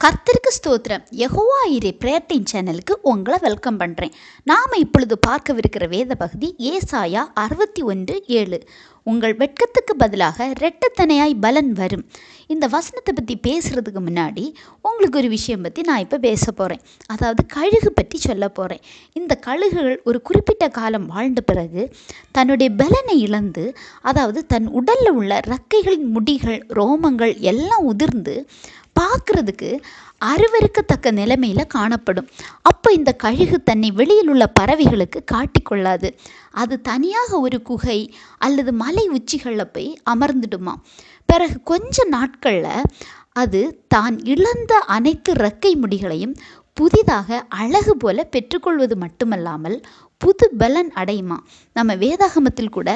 கர்த்தருக்கு ஸ்தோத்திரம். யகோவா இரே பிரேட்டின் சேனலுக்கு உங்களை வெல்கம் பண்ணுறேன் நாம் இப்பொழுது பார்க்கவிருக்கிற வேத பகுதி ஏசாயா அறுபத்தி ஒன்று ஏழு. உங்கள் வெட்கத்துக்கு பதிலாக ரெட்டத்தனையாய் பலன் வரும். இந்த வசனத்தை பற்றி பேசுகிறதுக்கு முன்னாடி உங்களுக்கு ஒரு விஷயம் பற்றி நான் இப்போ பேச போகிறேன் அதாவது கழுகு பற்றி சொல்ல போகிறேன் இந்த கழுகுகள் ஒரு குறிப்பிட்ட காலம் வாழ்ந்த பிறகு தன்னுடைய பலனை இழந்து அதாவது தன் உடலில் உள்ள ரக்கைகளின் முடிகள் ரோமங்கள் எல்லாம் உதிர்ந்து பார்க்குறதுக்கு அருவருக்கத்தக்க நிலைமையில் காணப்படும். அப்போ இந்த கழுகு தன்னை வெளியில் உள்ள பறவைகளுக்கு காட்டிக்கொள்ளாது அது தனியாக ஒரு குகை அல்லது மலை உச்சிகளில் போய் அமர்ந்துடுமா? பிறகு கொஞ்ச நாட்களில் அது தான் இழந்த அனைத்து இறக்கை முடிகளையும் புதிதாக அழகு போல பெற்றுக்கொள்வது மட்டுமல்லாமல் புது பலன் அடையுமா? நம்ம வேதாகமத்தில் கூட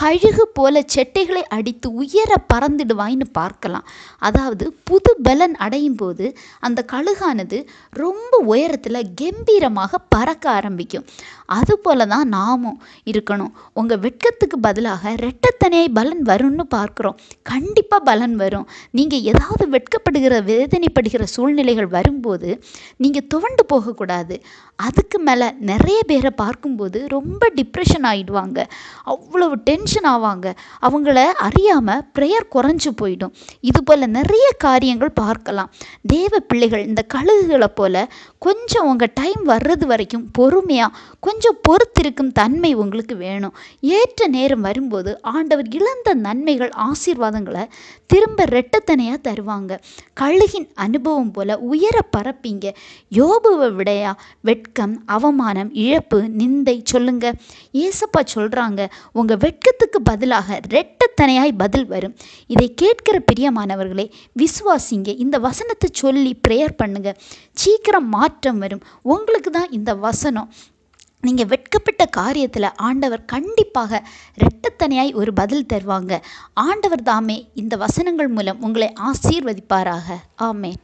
கழுகு போல செட்டைகளை அடித்து உயர பறந்துடுவாய்ன்னு பார்க்கலாம். அதாவது புது பலன் அடையும் போது அந்த கழுகானது ரொம்ப உயரத்தில் கம்பீரமாக பறக்க ஆரம்பிக்கும். அதுபோல தான் நாமும் இருக்கணும். உங்கள் வெட்கத்துக்கு பதிலாக ரெட்டத்தனையை பலன் வரும்னு பார்க்குறோம். கண்டிப்பாக பலன் வரும். நீங்கள் ஏதாவது வெட்கப்படுகிற வேதனைப்படுகிற சூழ்நிலைகள் வரும்போது நீங்கள் துவண்டு போகக்கூடாது. அதுக்கு மேலே நிறைய பேரை பார்க்கும் இருக்கும்போது ரொம்ப டிப்ரெஷன் ஆகிடுவாங்க அவ்வளவு டென்ஷன் ஆவாங்க. அவங்கள அறியாமல் ப்ரேயர் குறைஞ்சு போயிடும். இது போல் நிறைய காரியங்கள் பார்க்கலாம். தேவ பிள்ளைகள் இந்த கழுகுகளை போல் கொஞ்சம் உங்கள் டைம் வர்றது வரைக்கும் பொறுமையாக கொஞ்சம் பொறுத்திருக்கும் தன்மை உங்களுக்கு வேணும். ஏற்ற நேரம் வரும்போது ஆண்டவர் இழந்த நன்மைகள் ஆசீர்வாதங்களை திரும்ப ரெட்டத்தனையாக தருவாங்க. கழுகின் அனுபவம் போல் உயர பரப்பிங்க. யோபுவை விடையா வெட்கம் அவமானம் இழப்பு நிந்தை சொல்லுங்க. ஏசப்பா சொல்கிறாங்க உங்கள் வெட்கத்துக்கு பதிலாக ரெட்டத்தனையாய் பதில் வரும். இதை கேட்கிற பிரியமானவர்களே விசுவாசிங்க இந்த வசனத்தை சொல்லி ப்ரேயர் பண்ணுங்க. சீக்கிரம் மாற்றம் வரும். உங்களுக்கு தான் இந்த வசனம். நீங்கள் வெட்கப்பட்ட காரியத்தில் ஆண்டவர் கண்டிப்பாக இரட்டத்தனையாய் ஒரு பதில் தருவாங்க. ஆண்டவர் தாமே இந்த வசனங்கள் மூலம் உங்களை ஆசீர்வதிப்பாராக. ஆமேன்.